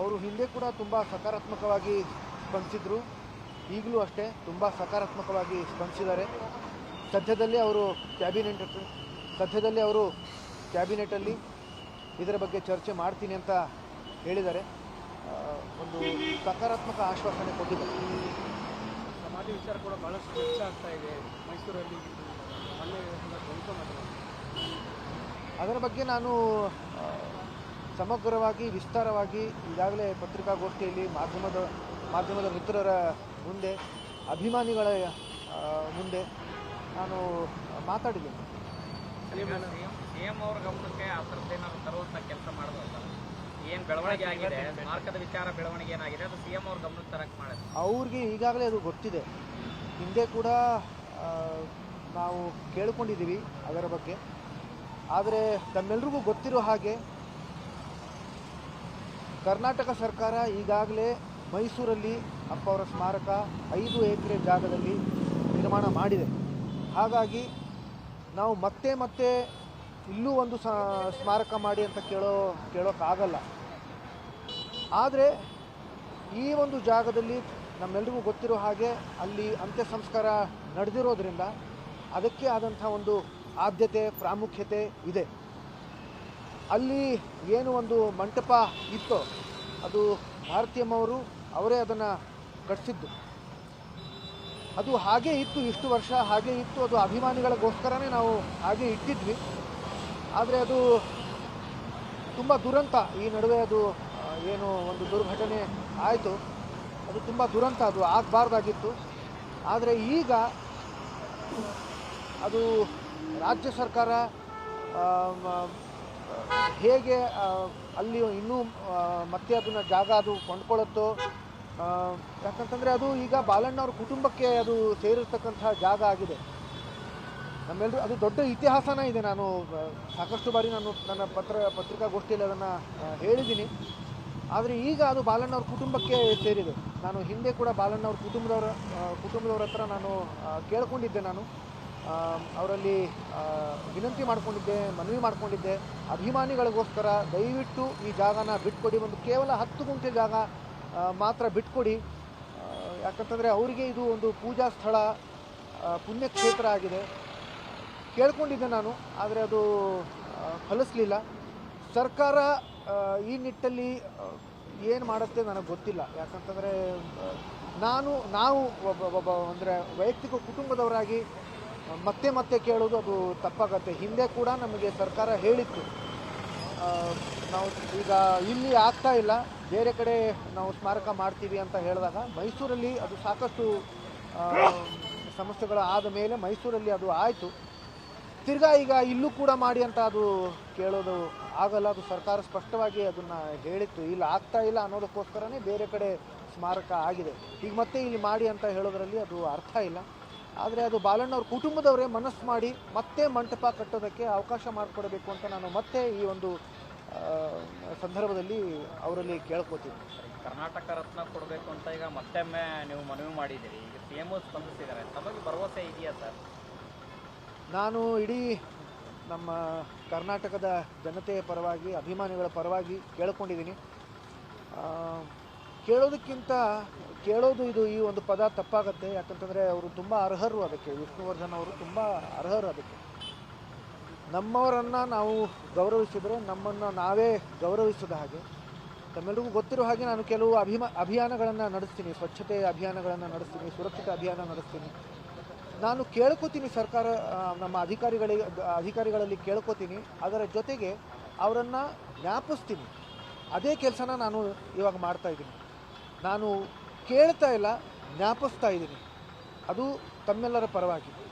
ಅವರು ಹಿಂದೆ ಕೂಡ ತುಂಬ ಸಕಾರಾತ್ಮಕವಾಗಿ ಸ್ಪಂದಿಸಿದ್ರು. ಈಗಲೂ ಅಷ್ಟೇ ತುಂಬ ಸಕಾರಾತ್ಮಕವಾಗಿ ಸ್ಪಂದಿಸಿದ್ದಾರೆ. ಸದ್ಯದಲ್ಲಿ ಅವರು ಕ್ಯಾಬಿನೆಟ್ ಸದ್ಯದಲ್ಲಿ ಅವರು ಕ್ಯಾಬಿನೆಟಲ್ಲಿ ಇದರ ಬಗ್ಗೆ ಚರ್ಚೆ ಮಾಡ್ತೀನಿ ಅಂತ ಹೇಳಿದ್ದಾರೆ. ಒಂದು ಸಕಾರಾತ್ಮಕ ಆಶ್ವಾಸನೆ ಕೊಟ್ಟಿದ್ದಾರೆ. ಸಮಾಧಿ ವಿಚಾರ ಕೂಡ ಬಹಳಷ್ಟು ಚರ್ಚೆ ಆಗ್ತಾ ಇದೆ. ಮೈಸೂರಲ್ಲಿ ಮೊನ್ನೆ ಅದರ ಬಗ್ಗೆ ನಾನು ಸಮಗ್ರವಾಗಿ ವಿಸ್ತಾರವಾಗಿ ಈಗಾಗಲೇ ಪತ್ರಿಕಾಗೋಷ್ಠಿಯಲ್ಲಿ ಮಾಧ್ಯಮದ ಮಾಧ್ಯಮದ ಮಿತ್ರರ ಮುಂದೆ ಅಭಿಮಾನಿಗಳ ಮುಂದೆ ನಾನು ಮಾತಾಡಿದ್ದೇನೆ. ಸಿಎಂ ಅವ್ರ ಗಮನಕ್ಕೆ ಆ ತರುವಂತ ಕೆಲಸ ಮಾಡೋದಲ್ಲ ಏನು ಬೆಳವಣಿಗೆ ಆಗಿದೆ? ವಿಚಾರ ಬೆಳವಣಿಗೆ ಏನಾಗಿದೆ? ಅದು ಸಿಎಂ ಅವ್ರ ಗಮನಕ್ಕೆ ಮಾಡಿದೆ ಅವ್ರಿಗೆ ಈಗಾಗಲೇ ಅದು ಗೊತ್ತಿದೆ. ಹಿಂದೆ ಕೂಡ ನಾವು ಕೇಳ್ಕೊಂಡಿದ್ದೀವಿ ಅದರ ಬಗ್ಗೆ. ಆದರೆ ತಮ್ಮೆಲ್ರಿಗೂ ಗೊತ್ತಿರೋ ಹಾಗೆ ಕರ್ನಾಟಕ ಸರ್ಕಾರ ಈಗಾಗಲೇ ಮೈಸೂರಲ್ಲಿ ಅಪ್ಪ ಅವರ ಸ್ಮಾರಕ ಐದು ಎಕರೆ ಜಾಗದಲ್ಲಿ ನಿರ್ಮಾಣ ಮಾಡಿದೆ. ಹಾಗಾಗಿ ನಾವು ಮತ್ತೆ ಮತ್ತೆ ಇಲ್ಲೂ ಒಂದು ಸ್ಮಾರಕ ಮಾಡಿ ಅಂತ ಕೇಳೋ ಕೇಳೋಕ್ಕಾಗಲ್ಲ ಆದರೆ ಈ ಒಂದು ಜಾಗದಲ್ಲಿ ನಮ್ಮೆಲ್ರಿಗೂ ಗೊತ್ತಿರೋ ಹಾಗೆ ಅಲ್ಲಿ ಅಂತ್ಯ ಸಂಸ್ಕಾರ ನಡೆದಿರೋದ್ರಿಂದ ಅದಕ್ಕೆ ಆದಂಥ ಒಂದು ಆದ್ಯತೆ, ಪ್ರಾಮುಖ್ಯತೆ ಇದೆ. ಅಲ್ಲಿ ಏನು ಒಂದು ಮಂಟಪ ಇತ್ತೋ ಅದು ಭಾರತೀಯಮ್ಮವರು ಅವರೇ ಅದನ್ನು ಕಟ್ಟಿಸಿದ್ದು ಅದು ಹಾಗೇ ಇತ್ತು ಇಷ್ಟು ವರ್ಷ ಹಾಗೇ ಇತ್ತು, ಅದು ಅಭಿಮಾನಿಗಳಿಗೋಸ್ಕರನೇ ನಾವು ಹಾಗೆ ಇಟ್ಟಿದ್ವಿ. ಆದರೆ ಅದು ತುಂಬ ದುರಂತ. ಈ ನಡುವೆ ಅದು ಏನು ಒಂದು ದುರ್ಘಟನೆ ಆಯಿತು. ಅದು ತುಂಬ ದುರಂತ, ಅದು ಆಗಬಾರ್ದಾಗಿತ್ತು. ಆದರೆ ಈಗ ಅದು ರಾಜ್ಯ ಸರ್ಕಾರ ಹೇಗೆ ಅಲ್ಲಿ ಇನ್ನೂ ಮತ್ತೆ ಅದನ್ನು ಜಾಗ ಅದು ಕೊಂಡ್ಕೊಳ್ಳುತ್ತೋ ಯಾಕಂತಂದರೆ ಅದು ಈಗ ಬಾಲಣ್ಣವ್ರ ಕುಟುಂಬಕ್ಕೆ ಅದು ಸೇರಿರ್ತಕ್ಕಂಥ ಜಾಗ ಆಗಿದೆ. ನಮ್ಮೆಲ್ಲರೂ ಅದು ದೊಡ್ಡ ಇತಿಹಾಸನ ಇದೆ. ನಾನು ಸಾಕಷ್ಟು ಬಾರಿ ನಾನು ನನ್ನ ಪತ್ರ, ಪತ್ರಿಕಾಗೋಷ್ಠಿಯಲ್ಲಿ ಅದನ್ನು ಹೇಳಿದ್ದೀನಿ. ಆದರೆ ಈಗ ಅದು ಬಾಲಣ್ಣವ್ರ ಕುಟುಂಬಕ್ಕೆ ಸೇರಿದೆ. ನಾನು ಹಿಂದೆ ಕೂಡ ಬಾಲಣ್ಣವ್ರ ಕುಟುಂಬದವರ ಕುಟುಂಬದವರ ಕುಟುಂಬದವ್ರ ಹತ್ರ ನಾನು ಕೇಳಿಕೊಂಡಿದ್ದೆ ನಾನು. ಅವರಲ್ಲಿ ವಿನಂತಿ ಮಾಡಿಕೊಂಡಿದ್ದೆ, ಮನವಿ ಮಾಡಿಕೊಂಡಿದ್ದೆ. ಅಭಿಮಾನಿಗಳಿಗೋಸ್ಕರ ದಯವಿಟ್ಟು ಈ ಜಾಗನ ಬಿಟ್ಕೊಡಿ. ಒಂದು ಕೇವಲ ಹತ್ತು ಗುಂಟೆ ಜಾಗ ಮಾತ್ರ ಬಿಟ್ಕೊಡಿ. ಯಾಕಂತಂದರೆ ಅವರಿಗೆ ಇದು ಒಂದು ಪೂಜಾ ಸ್ಥಳ ಪುಣ್ಯಕ್ಷೇತ್ರ ಆಗಿದೆ. ಕೇಳ್ಕೊಂಡಿದ್ದೆ ನಾನು, ಆದರೆ ಅದು ಫಲಿಸಲಿಲ್ಲ. ಸರ್ಕಾರ ಈ ನಿಟ್ಟಲ್ಲಿ ಏನು ಮಾಡುತ್ತೆ ನನಗೆ ಗೊತ್ತಿಲ್ಲ. ಯಾಕಂತಂದರೆ ನಾನು, ನಾವು ಒಬ್ಬ ಒಬ್ಬ, ಅಂದರೆ ವೈಯಕ್ತಿಕ ಕುಟುಂಬದವರಾಗಿ ಮತ್ತೆ ಮತ್ತೆ ಕೇಳೋದು ಅದು ತಪ್ಪಾಗತ್ತೆ. ಹಿಂದೆ ಕೂಡ ನಮಗೆ ಸರ್ಕಾರ ಹೇಳಿತ್ತು. ನಾವು ಈಗ ಇಲ್ಲಿ ಆಗ್ತಾ ಇಲ್ಲ. ಬೇರೆ ಕಡೆ ನಾವು ಸ್ಮಾರಕ ಮಾಡ್ತೀವಿ ಅಂತ ಹೇಳಿದಾಗ ಮೈಸೂರಲ್ಲಿ ಅದು ಸಾಕಷ್ಟು ಸಮಸ್ಯೆಗಳು ಆದ ಮೇಲೆ ಮೈಸೂರಲ್ಲಿ ಅದು ಆಯಿತು. ತಿರ್ಗಾ ಈಗ ಇಲ್ಲೂ ಕೂಡ ಮಾಡಿ ಅಂತ ಅದು ಕೇಳೋದು ಆಗಲ್ಲ. ಅದು ಸರ್ಕಾರ ಸ್ಪಷ್ಟವಾಗಿ ಅದನ್ನು ಹೇಳಿತ್ತು. ಇಲ್ಲಿ, ಆಗ್ತಾ ಇಲ್ಲ ಅನ್ನೋದಕ್ಕೋಸ್ಕರನೇ ಬೇರೆ ಕಡೆ ಸ್ಮಾರಕ ಆಗಿದೆ. ಈಗ ಮತ್ತೆ ಇಲ್ಲಿ ಮಾಡಿ ಅಂತ ಹೇಳೋದರಲ್ಲಿ ಅದು ಅರ್ಥ ಇಲ್ಲ. ಆದರೆ ಅದು ಬಾಲಣ್ಣವ್ರ ಕುಟುಂಬದವರೇ ಮನಸ್ಸು ಮಾಡಿ ಮತ್ತೆ ಮಂಟಪ ಕಟ್ಟೋದಕ್ಕೆ ಅವಕಾಶ ಮಾಡಿಕೊಡಬೇಕು ಅಂತ ನಾನು ಮತ್ತೆ ಈ ಒಂದು ಸಂದರ್ಭದಲ್ಲಿ ಅವರಲ್ಲಿ ಕೇಳ್ಕೊತೀನಿ. ಕರ್ನಾಟಕ ರತ್ನ ಕೊಡಬೇಕು ಅಂತ ಈಗ ಮತ್ತೊಮ್ಮೆ ನೀವು ಮನವಿ ಮಾಡಿದ್ದೀರಿ. ಈಗ ಸಿಎಂ ಸ್ಪಂದಿಸಿದ್ದಾರೆ. ತಮಗೆ ಭರವಸೆ ಇದೆಯಾ ಸರ್? ನಾನು ಇಡೀ ನಮ್ಮ ಕರ್ನಾಟಕದ ಜನತೆಯ ಪರವಾಗಿ ಅಭಿಮಾನಿಗಳ ಪರವಾಗಿ ಕೇಳ್ಕೊಂಡಿದ್ದೀನಿ. ಕೇಳೋದಕ್ಕಿಂತ ಕೇಳೋದು ಇದು ಈ ಒಂದು ಪದ ತಪ್ಪಾಗತ್ತೆ. ಯಾಕಂತಂದರೆ ಅವರು ತುಂಬ ಅರ್ಹರು ಅದಕ್ಕೆ. ವಿಷ್ಣುವರ್ಧನ್ ಅವರು ತುಂಬ ಅರ್ಹರು ಅದಕ್ಕೆ. ನಮ್ಮವರನ್ನು ನಾವು ಗೌರವಿಸಿದರೆ ನಮ್ಮನ್ನು ನಾವೇ ಗೌರವಿಸಿದ ಹಾಗೆ. ತಮ್ಮೆಲ್ಲರಿಗೂ ಗೊತ್ತಿರೋ ಹಾಗೆ ನಾನು ಕೆಲವು ಅಭಿಮಾ, ಅಭಿಯಾನಗಳನ್ನು ನಡೆಸ್ತೀನಿ. ಸ್ವಚ್ಛತೆ ಅಭಿಯಾನಗಳನ್ನು ನಡೆಸ್ತೀನಿ, ಸುರಕ್ಷತೆ ಅಭಿಯಾನ ನಡೆಸ್ತೀನಿ. ನಾನು ಕೇಳ್ಕೊತೀನಿ ಸರ್ಕಾರ ನಮ್ಮ ಅಧಿಕಾರಿಗಳಿಗೆ, ಅಧಿಕಾರಿಗಳಲ್ಲಿ ಕೇಳ್ಕೊತೀನಿ. ಅದರ ಜೊತೆಗೆ ಅವರನ್ನು ಜ್ಞಾಪಿಸ್ತೀನಿ. ಅದೇ ಕೆಲಸನ ನಾನು ಇವಾಗ ಮಾಡ್ತಾ ಇದ್ದೀನಿ. ನಾನು ಕೇಳ್ತಾ ಇಲ್ಲ ಜ್ಞಾಪಿಸ್ತಾ ಇದ್ದೀನಿ. ಅದು ತಮ್ಮೆಲ್ಲರ ಪರವಾಗಿ